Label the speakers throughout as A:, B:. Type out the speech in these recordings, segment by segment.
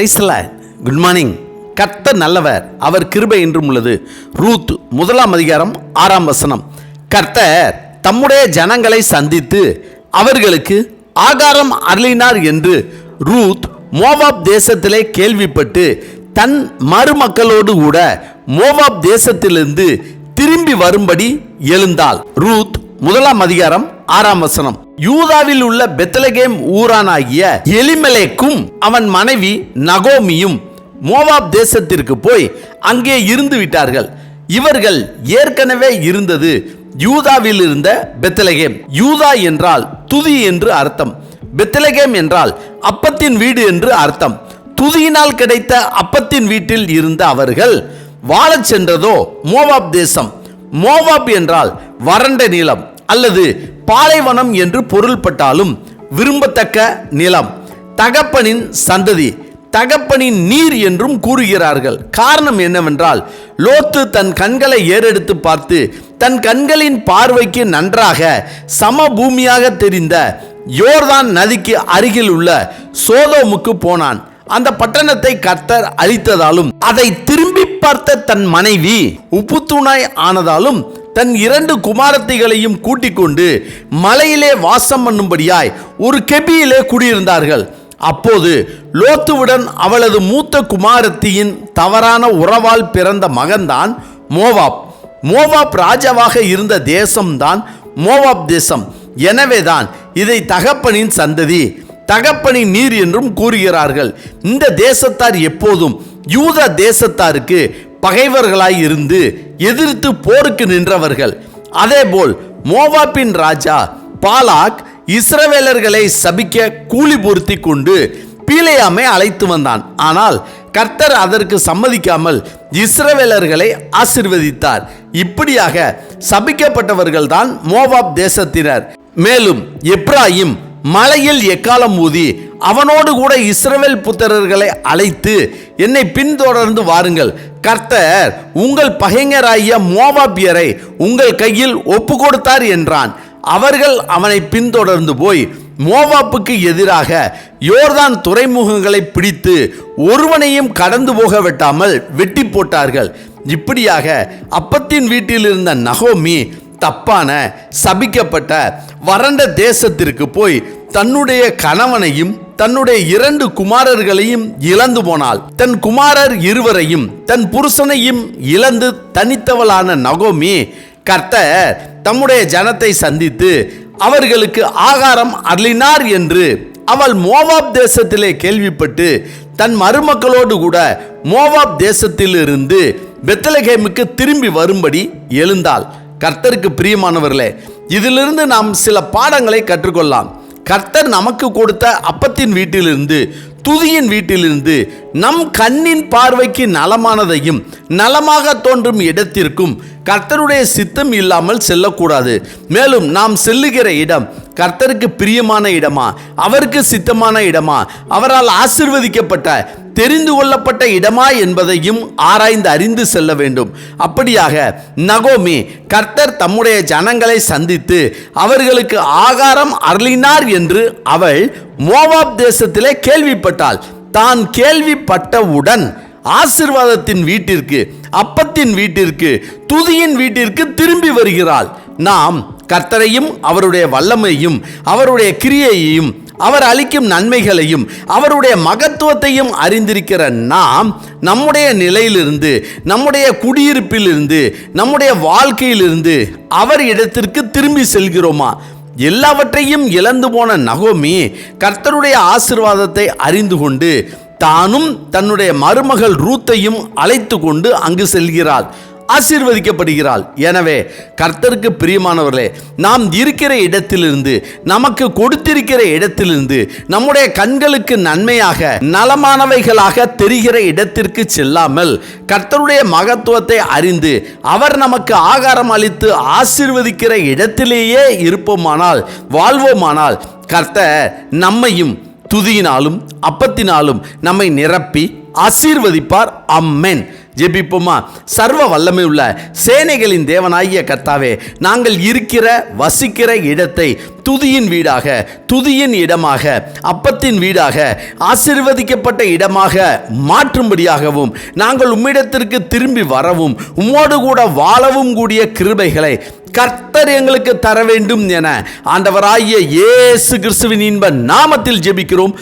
A: பிரைஸ்ல good morning கத்த நல்லவர். அவர் கிருபை என்றும் உள்ளது. ரூத் முதலாம் அதிகாரம் ஆறாம் வசனம். கர்த்தர் தம்முடைய ஜனங்களை சந்தித்து அவர்களுக்கு ஆகாரம் அருளினார் என்று ரூத் மோவாப் தேசத்திலே கேள்விப்பட்டு தன் மருமக்களோடு கூட மோவாப் தேசத்திலிருந்து திரும்பி வரும்படி எழுந்தாள். ரூத் முதலாம் அதிகாரம் ஆறாம் வசனம். யூதாவில் உள்ள பெத்தலகேம் ஊரானாகிய எலிமலேக்கும் அவன் மனைவி நகோமியும் மோவாப் தேசத்திற்கு போய் அங்கே இருந்து விட்டார்கள். இவர்கள் ஏற்கனவே இருந்தது யூதாவில் இருந்த பெத்தலகேம் யூதா என்றால் துதி என்று அர்த்தம். பெத்தலகேம் என்றால் அப்பத்தின் வீடு என்று அர்த்தம். துதியினால் கிடைத்த அப்பத்தின் வீட்டில் இருந்த அவர்கள் வாழச் சென்றதோ மோவாப் தேசம். மோவாப் என்றால் வறண்ட நிலம் அல்லது பாலைவனம் என்று பொருள்பட்டாலும் விரும்பத்தக்க நிலம். தகப்பனின் சந்ததி தகப்பனின் நீர் என்றும் கூறுகிறார்கள். காரணம் என்னவென்றால் லோத்து தன் கண்களை ஏறெடுத்து பார்த்து தன் கண்களின் பார்வைக்கு நன்றாக சமபூமியாக தெரிந்த யோர்தான் நதிக்கு அருகில் உள்ள சோதோமுக்கு போனான். அந்த பட்டணத்தை கர்த்தர் அழித்ததாலும் அதை திரும்பி பார்த்த தன் மனைவி உப்புத்துணாய் ஆனதாலும் தன் இரண்டு குமாரத்திகளையும் கூட்டிக் கொண்டு மலையிலே வாசம் பண்ணும்படியாய் ஒரு கெபியிலே குடியிருந்தார்கள். அப்போது லோத்துவுடன் அவளது மூத்த குமாரத்தியின் தவறான உறவால் பிறந்த மகன்தான் மோவாப். மோவாப் ராஜாவாக இருந்த தேசம்தான் மோவாப் தேசம். எனவேதான் இதை தகப்பனின் சந்ததி தகப்பனின் நீர் என்றும் கூறுகிறார்கள். இந்த தேசத்தார் எப்போதும் யூத தேசத்தாருக்கு பகைவர்களாய் இருந்து எதிர்த்து போருக்கு நின்றவர்கள். அதேபோல் மோவாப்பின் ராஜா பாலாக் இஸ்ரவேலர்களை சபிக்க கூலி பொருத்தி கொண்டு பீலையாமை அழைத்து வந்தான். ஆனால் கர்த்தர் அதற்கு சம்மதிக்காமல் இஸ்ரவேலர்களை ஆசிர்வதித்தார். இப்படியாக சபிக்கப்பட்டவர்கள்தான் மோவாப் தேசத்தினர். மேலும் எப்ராஹிம் மலையில் எக்காலம் ஊதி அவனோடு கூட இஸ்ரவேல் புத்திரர்களை அழைத்து என்னை பின்தொடர்ந்து வாருங்கள். கர்த்தர் உங்கள் பகைஞராகிய மோவாபியரை உங்கள் கையில் ஒப்பு கொடுத்தார் என்றான். அவர்கள் அவனை பின்தொடர்ந்து போய் மோவாப்புக்கு எதிராக யோர்தான் துறைமுகங்களை பிடித்து ஒருவனையும் கடந்து போக விட்டாமல் வெட்டி போட்டார்கள். இப்படியாக அப்பத்தின் வீட்டில் இருந்த நகோமி தப்பான சபிக்கப்பட்ட வறண்ட தேசத்திற்கு போய் தன்னுடைய கணவனையும் தன்னுடைய இரண்டு குமாரர்களையும் இழந்து போனாள். தன் குமாரர் இருவரையும் தன் புருஷனையும் இழந்து தனித்தவளான நகோமி கர்த்தர் தம்முடைய ஜனத்தை சந்தித்து அவர்களுக்கு ஆகாரம் அருளினார் என்று அவள் மோவாப் தேசத்திலே கேள்விப்பட்டு தன் மருமக்களோடு கூட மோவாப் தேசத்திலிருந்து பெத்தலகேமுக்கு திரும்பி வரும்படி எழுந்தாள். கர்த்தருக்கு பிரியமானவர்களே இதிலிருந்து நாம் சில பாடங்களை கற்றுக்கொள்ளலாம். கர்த்தர் நமக்கு கொடுத்த அப்பத்தின் வீட்டிலிருந்து துதியின் வீட்டிலிருந்து நம் கண்ணின் பார்வைக்கு நலமானதையும் நலமாக தோன்றும் இடத்திற்கும் கர்த்தருடைய சித்தம் இல்லாமல் செல்லக்கூடாது. மேலும் நாம் செல்லுகிற இடம் கர்த்தருக்கு பிரியமான இடமா அவருக்கு சித்தமான இடமா அவரால் ஆசிர்வதிக்கப்பட்ட தெரிந்து கொள்ளப்பட்ட இடமா என்பதையும் ஆராய்ந்து அறிந்து செல்ல வேண்டும். அப்படியாக நகோமி கர்த்தர் தம்முடைய ஜனங்களை சந்தித்து அவர்களுக்கு ஆகாரம் அருளினார் என்று அவள் மோவாப் தேசத்திலே கேள்விப்பட்டாள். தான் கேள்விப்பட்டவுடன் ஆசிர்வாதத்தின் வீட்டிற்கு அப்பத்தின் வீட்டிற்கு துதியின் வீட்டிற்கு திரும்பி வருகிறாள். நாம் கர்த்தரையும் அவருடைய வல்லமையும் அவருடைய கிரியையையும் அவர் அளிக்கும் நன்மைகளையும் அவருடைய மகத்துவத்தையும் அறிந்திருக்கிற நாம் நம்முடைய நிலையிலிருந்து நம்முடைய குடியிருப்பிலிருந்து நம்முடைய வாழ்க்கையிலிருந்து அவர் இடத்திற்கு திரும்பி செல்கிறோமா? எல்லாவற்றையும் இழந்து போன நகோமி கர்த்தருடைய ஆசிர்வாதத்தை அறிந்து கொண்டு தானும் தன்னுடைய மருமகள் ரூத்தையும் அழைத்து கொண்டு அங்கு செல்கிறாள். ஆசீர்வதிக்கப்படுகிறாள். எனவே கர்த்தருக்கு பிரியமானவர்களே நாம் இருக்கிற இடத்திலிருந்து நமக்கு கொடுத்திருக்கிற இடத்திலிருந்து நம்முடைய கண்களுக்கு நன்மையாக நலமானவைகளாக தெரிகிற இடத்திற்கு செல்லாமல் கர்த்தருடைய மகத்துவத்தை அறிந்து அவர் நமக்கு ஆகாரம் அளித்து ஆசீர்வதிக்கிற இடத்திலேயே இருப்போமானால் வாழ்வோமானால் கர்த்தர் நம்மையும் துதியினாலும் அப்பத்தினாலும் நம்மை நிரப்பி ஆசீர்வதிப்பார். அம்மேன். ஜெபிப்போமா? சர்வ வல்லமை உள்ள சேனைகளின் தேவனாகிய கர்த்தாவே நாங்கள் இருக்கிற வசிக்கிற இடத்தை துதியின் வீடாக துதியின் இடமாக அப்பத்தின் வீடாக ஆசீர்வதிக்கப்பட்ட இடமாக மாற்றும்படியாகவும் நாங்கள் உம்மிடத்திற்கு திரும்பி வரவும் உம்மோடு கூட வாழவும் கூடிய கிருபைகளை கர்த்தர் எங்களுக்கு தர வேண்டும் என ஆண்டவராகிய இயேசு கிறிஸ்துவின் இன்ப நாமத்தில் ஜெபிக்கிறோம்.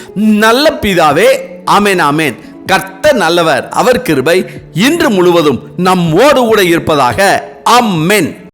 A: நல்ல பிதாவே ஆமேன் ஆமேன். கர்த்த நல்லவர். அவர் கிருபை இன்று முழுவதும் நம்மோடு கூட இருப்பதாக. அம்மென்